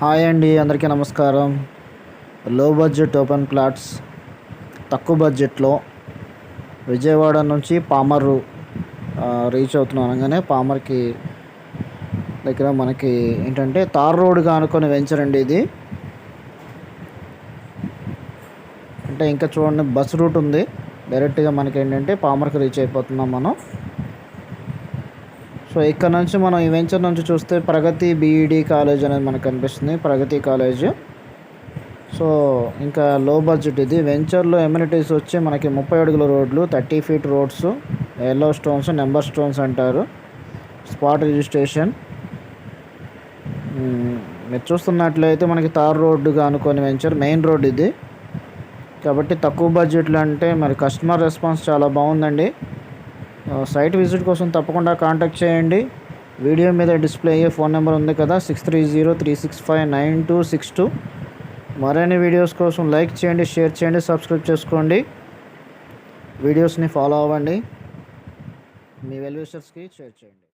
Hi అండి అందరికీ నమస్కారం. లో బడ్జెట్ ఓపెన్ ప్లాట్స్ తక్కువ బడ్జెట్లో విజయవాడ నుంచి పామర్ రీచ్ అవుతున్నాం అనగానే పామర్కి దగ్గర మనకి ఏంటంటే తార్ రోడ్గా అనుకుని వెంచర్ అండి ఇది. అంటే ఇంకా చూడండి బస్ రూట్ ఉంది. డైరెక్ట్గా మనకి ఏంటంటే పామర్కి రీచ్ అయిపోతున్నాం మనం. సో ఇక్కడ నుంచి మనం ఈ వెంచర్ నుంచి చూస్తే ప్రగతి బీఈడి కాలేజ్ అనేది మనకు కనిపిస్తుంది ప్రగతి కాలేజ్. సో ఇంకా లో బడ్జెట్ ఇది. వెంచర్లో ఎమ్యూనిటీస్ వచ్చి మనకి ముప్పై అడుగుల రోడ్లు thirty feet roads yellow stones number stones అంటారు. స్పాట్ రిజిస్ట్రేషన్ మీరు చూస్తున్నట్లయితే మనకి తార్ రోడ్డుగా అనుకొని వెంచర్ మెయిన్ రోడ్ ఇది. కాబట్టి తక్కువ బడ్జెట్లో అంటే మరి కస్టమర్ రెస్పాన్స్ చాలా బాగుందండి. సైట్ విజిట్ కోసం తప్పకుండా కాంటాక్ట్ చేయండి. వీడియో మీద డిస్ప్లే అయ్యే ఫోన్ నెంబర్ ఉంది కదా six three zero three six five nine two six two మరిన్ని వీడియోస్ కోసం లైక్ చేయండి షేర్ చేయండి సబ్స్క్రైబ్ చేసుకోండి. వీడియోస్ని ఫాలో అవ్వండి. మీ వెల్విషర్స్కి షేర్ చేయండి.